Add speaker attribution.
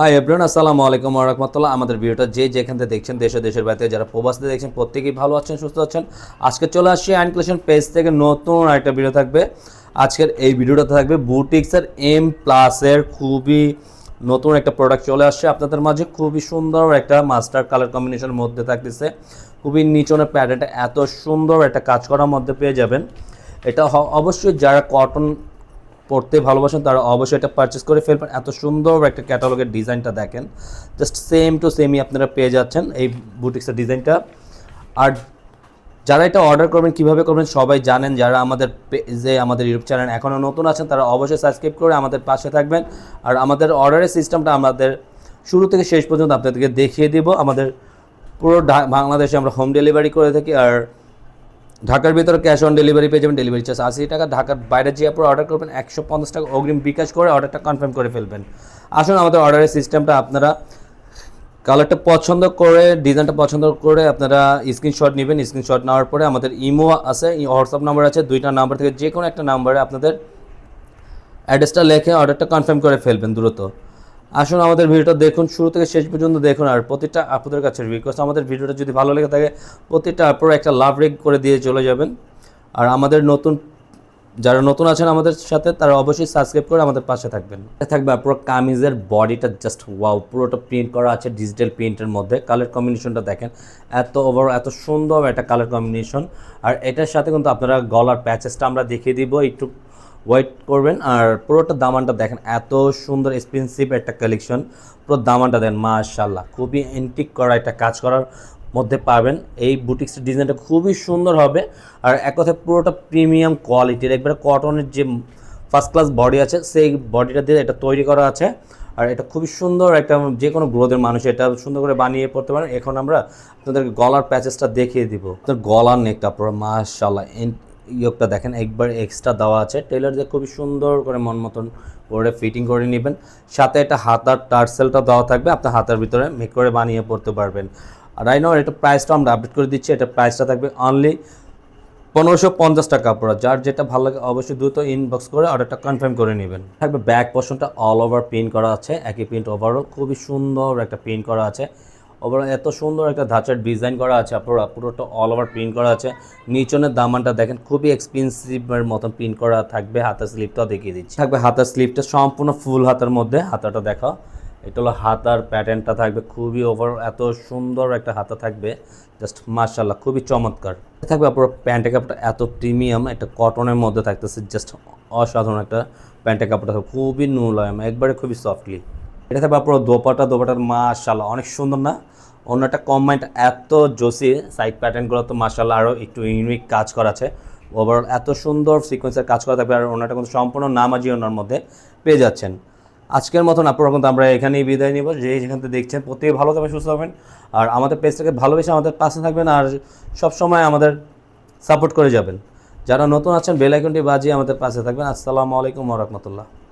Speaker 1: Hi everyone আসসালামু আলাইকুম রহমতুল্লাহ। আমাদের ভিডিওটা যে যেখান থেকে দেখছেন, দেশে দেশের বাইরে যারা প্রবাসীতে দেখছেন, প্রত্যেকেই ভালো আছেন, সুস্থ আছেন। আজকে চলে আসছি আইনক্লেশন পেজ থেকে নতুন একটা ভিডিও থাকবে। আজকের এই ভিডিওটা থাকবে বুটিক্সের এম প্লাসের খুবই নতুন একটা প্রোডাক্ট চলে আসছে। আপনাদের মাঝে খুবই সুন্দর একটা মাস্টার কালার কম্বিনেশনের মধ্যে থাকতেছে। খুবই নিচনের প্যাটার্নটা এত সুন্দর একটা কাজ করার মধ্যে পেয়ে যাবেন। এটা অবশ্যই যারা কটন পড়তে ভালোবাসেন, তারা অবশ্যই এটা পারচেস করে ফেলবেন। এত সুন্দর একটা ক্যাটালগের ডিজাইনটা দেখেন। জাস্ট সেম টু সেমই আপনারা পেয়ে যাচ্ছেন এই বুটিক্সের ডিজাইনটা। আর যারা এটা অর্ডার করবেন, কীভাবে করবেন, সবাই জানেন। যারা আমাদের পেজে আমাদের ইউটিউব চ্যানেল এখনও নতুন আছেন, তারা অবশ্যই সাবস্ক্রাইব করে আমাদের পাশে থাকবেন। আর আমাদের অর্ডারের সিস্টেমটা আমাদের শুরু থেকে শেষ পর্যন্ত আপনাদেরকে দেখিয়ে দিব। আমাদের পুরো বাংলাদেশে আমরা হোম ডেলিভারি করে থাকি। আর ঢাকার ভিতরে ক্যাশ অন ডেলিভারি পেয়ে যাবেন ডেলিভারি চার্জ আশি টাকা। ঢাকার বাইরে যে আপনার অর্ডার করবেন একশো পঞ্চাশ টাকা অগ্রিম বিকাশ করে অর্ডারটা কনফার্ম করে ফেলবেন। আসুন, আমাদের অর্ডারের সিস্টেমটা আপনারা কালারটা পছন্দ করে ডিজাইনটা পছন্দ করে আপনারা স্ক্রিনশট নেবেন। স্ক্রিনশট নেওয়ার পরে আমাদের ইমো আছে হোয়াটসঅ্যাপ নাম্বার আছে, দুইটা নাম্বার থেকে যে কোনো একটা নাম্বারে আপনাদের অ্যাড্রেসটা লেখে অর্ডারটা কনফার্ম করে ফেলবেন দ্রুত। আসুন আমাদের ভিডিওটা দেখুন, শুরু থেকে শেষ পর্যন্ত দেখুন আর প্রতিটা আপনাদের কাছে রিকোয়েস্ট আমাদের ভিডিওটা যদি ভালো লেগে থাকে, প্রতিটা আপনারা একটা লাভ রেক করে দিয়ে চলে যাবেন। আর আমাদের নতুন, যারা নতুন আছেন আমাদের সাথে, তারা অবশ্যই সাবস্ক্রাইব করে আমাদের পাশে থাকবেন। থাকবে পুরো কামিজের বডিটা জাস্ট ওয়াও পুরোটা প্রিন্ট করা আছে ডিজিটাল প্রিন্টের মধ্যে। কালার কম্বিনেশনটা দেখেন, এত ওভার এত সুন্দর একটা কালার কম্বিনেশন আর এটার সাথে কিন্তু আপনারা গলার প্যাচেসটা আমরা দেখিয়ে দিব, একটু ওয়েট করবেন। আর পুরোটা দামানটা দেখেন, এত সুন্দর এক্সপেন্সিভ একটা কালেকশন পুরো দামানটা দেন মাশাল্লাহ খুবই এন্টিক করা একটা কাজ করার মধ্যে পাবেন। এই বুটিক্সের ডিজাইনটা খুবই সুন্দর হবে। আর এক কথায় পুরোটা প্রিমিয়াম কোয়ালিটির একবারে কটনের যে ফার্স্ট ক্লাস বডি আছে, সেই বডিটা দিয়ে এটা তৈরি করা আছে। আর এটা খুবই সুন্দর একটা, যে কোনো গ্রোথের মানুষ এটা সুন্দর করে বানিয়ে পড়তে পারেন। এখন আমরা আপনাদেরকে গলার প্যাচেসটা দেখিয়ে দিব। আপনার গলার নেকটা পুরো মাশাল্লাহ ইয়োগটা দেখেন, একবার এক্সট্রা দেওয়া আছে। টেলার দিয়ে খুবই সুন্দর করে মন মতন করে ফিটিং করে নেবেন। সাথে একটা হাতার টার্সেলটা দেওয়া থাকবে আপনার হাতার ভিতরে মেক করে বানিয়ে পড়তে পারবেন। আর আই নো এটা প্রাইসটা আমরা আপডেট করে দিচ্ছি, এটা প্রাইসটা থাকবে অনলি পনেরোশো পঞ্চাশ টাকা পড়া যার যেটা ভালো লাগে অবশ্যই দ্রুত ইনবক্স করে অর্ডারটা কনফার্ম করে নেবেন। থাকবে ব্যাক পোর্শনটা অল ওভার প্রিন্ট করা আছে, একই প্রিন্ট ওভারঅল খুবই সুন্দর একটা প্রিন্ট করা আছে। ওভারঅল এত সুন্দর একটা ধাঁচার ডিজাইন করা আছে পুরো পুরোটা অল ওভার প্রিন্ট করা আছে। নিচনের দামানটা দেখেন, খুবই এক্সপেন্সিভের মতন প্রিন্ট করা থাকবে, হাতার স্লিপটাও দেখিয়ে দিচ্ছি। থাকবে হাতার স্লিপটা সম্পূর্ণ ফুল হাতার মধ্যে, হাতাটা দেখাও। এটা হলো হাতার প্যাটার্নটা থাকবে, খুবই ওভার এত সুন্দর একটা হাতা থাকবে জাস্ট মার্শাল্লাহ খুবই চমৎকার। থাকবে আপনার প্যান্টের কাপড়টা এত প্রিমিয়াম একটা কটনের মধ্যে থাকতেছে জাস্ট অসাধারণ একটা প্যান্টের কাপড়টা, খুবই নুলায়ম একবারে খুবই সফটলি এটা থাকবে আপনার দোপাটা, দোপাটার মার্শাল্লাহ অনেক সুন্দর না? অন্য একটা কম্বাইন্ড এত জোসি সাইড প্যাটার্নগুলো তো মার্শাল্লাহ আরও একটু ইউনিক কাজ করা আছে ওভারঅল এত সুন্দর সিকোয়েন্সের কাজ করা থাকবে আর ওনাটা কিন্তু সম্পূর্ণ নামাজি ওনার মধ্যে পেয়ে যাচ্ছেন। আজকের মতন আপনারা কিন্তু আমরা এখানেই বিদায় নিব। যে যেখান থেকে দেখছেন, প্রত্যেকে ভালো থাকবেন, সুস্থ হবেন আর আমাদের পেজটাকে ভালোবেসে আমাদের পাশে থাকবেন আর সব সময় আমাদের সাপোর্ট করে যাবেন। যারা নতুন আছেন বেল আইকনটি বাজিয়ে আমাদের পাশে থাকবেন। আসসালামু আলাইকুম রহমতুল্লাহ।